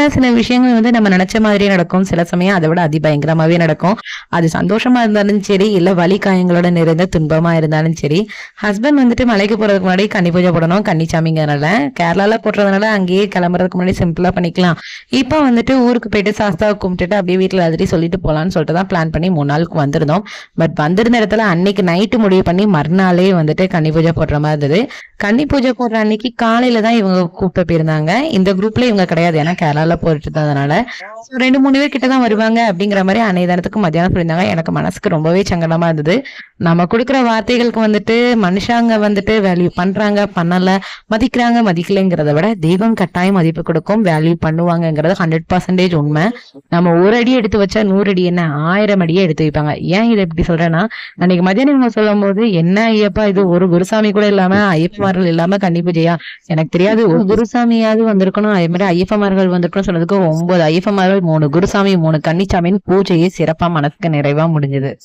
லைஃப்ல சில விஷயங்கள் வந்து நம்ம நினைச்ச மாதிரியே நடக்கும். சில சமயம் அதை விட அதிபயங்கரமாவே நடக்கும். அது சந்தோஷமா இருந்தாலும் சரி இல்ல வலி காயங்களோட நிறைந்த துன்பமா இருந்தாலும் சரி ஹஸ்பண்ட் வந்துட்டு மலைக்கு போறதுக்கு முன்னாடி கன்னி பூஜை போடணும் கன்னிச்சாமிங்கிறனால. கேரளால போடுறதுனால அங்கேயே கிளம்புறதுக்கு முன்னாடி சிம்பிளா பண்ணிக்கலாம். இப்போ வந்துட்டு ஊருக்கு போயிட்டு சாஸ்தாவை கும்பிட்டுட்டு அப்படியே வீட்டுல அதிரி சொல்லிட்டு போலாம்னு சொல்லிட்டு தான் பிளான் பண்ணி மூணு நாளுக்கு வந்திருந்தோம். பட் வந்திருந்த இடத்துல அன்னைக்கு நைட்டு முடிவு பண்ணி மறுநாளே வந்துட்டு கன்னி பூஜை போடுற மாதிரி இருந்தது. கன்னி பூஜை போடுற அன்னைக்கு காலையில தான் இவங்க கூப்பிட்டு போயிருந்தாங்க. இந்த குரூப்ல இவங்க கிடையாது. ஏன்னா நல்லா போயிட்டு இருந்ததுனால ரெண்டு மூணு பேர் கிட்ட தான் வருவாங்க அப்படிங்கிற மாதிரி அன்னைய மத்தியானம் சொல்லியிருந்தாங்க. எனக்கு மனசுக்கு ரொம்பவே சங்கடமா இருந்தது. நம்ம கொடுக்குற வார்த்தைகளுக்கு வந்துட்டு மனுஷாங்க வந்துட்டு வேல்யூ பண்றாங்க பண்ணல மதிக்கிறாங்க மதிக்கலைங்கிறத விட தெய்வம் கட்டாயம் மதிப்பு கொடுக்கும் வேல்யூ பண்ணுவாங்கங்கிறது ஹண்ட்ரட் பர்சன்டேஜ் உண்மை. நம்ம ஒரு அடி எடுத்து வச்சா நூறு அடி என்ன? ஆயிரம் அடியே எடுத்து வைப்பாங்க. ஏன் இதை எப்படி சொல்றேன்னா அன்னைக்கு மதியானம் இவங்க சொல்லும் போது என்ன ஐயப்பா இது ஒரு குருசாமி கூட இல்லாம ஐயப்பமார்கள் இல்லாம கன்னி பூஜையா? எனக்கு தெரியாது. ஒரு குருசாமியாவது வந்திருக்கணும். அதே மாதிரி ஐயப்பமார்கள் வந்திருக்கணும் சொன்னதுக்கு ஒன்பது ஐயப்பமார்கள் மூணு குருசாமி மூணு கன்னிச்சாமியின் பூஜையை சிறப்பா மனசுக்கு நிறைவா முடிஞ்சது.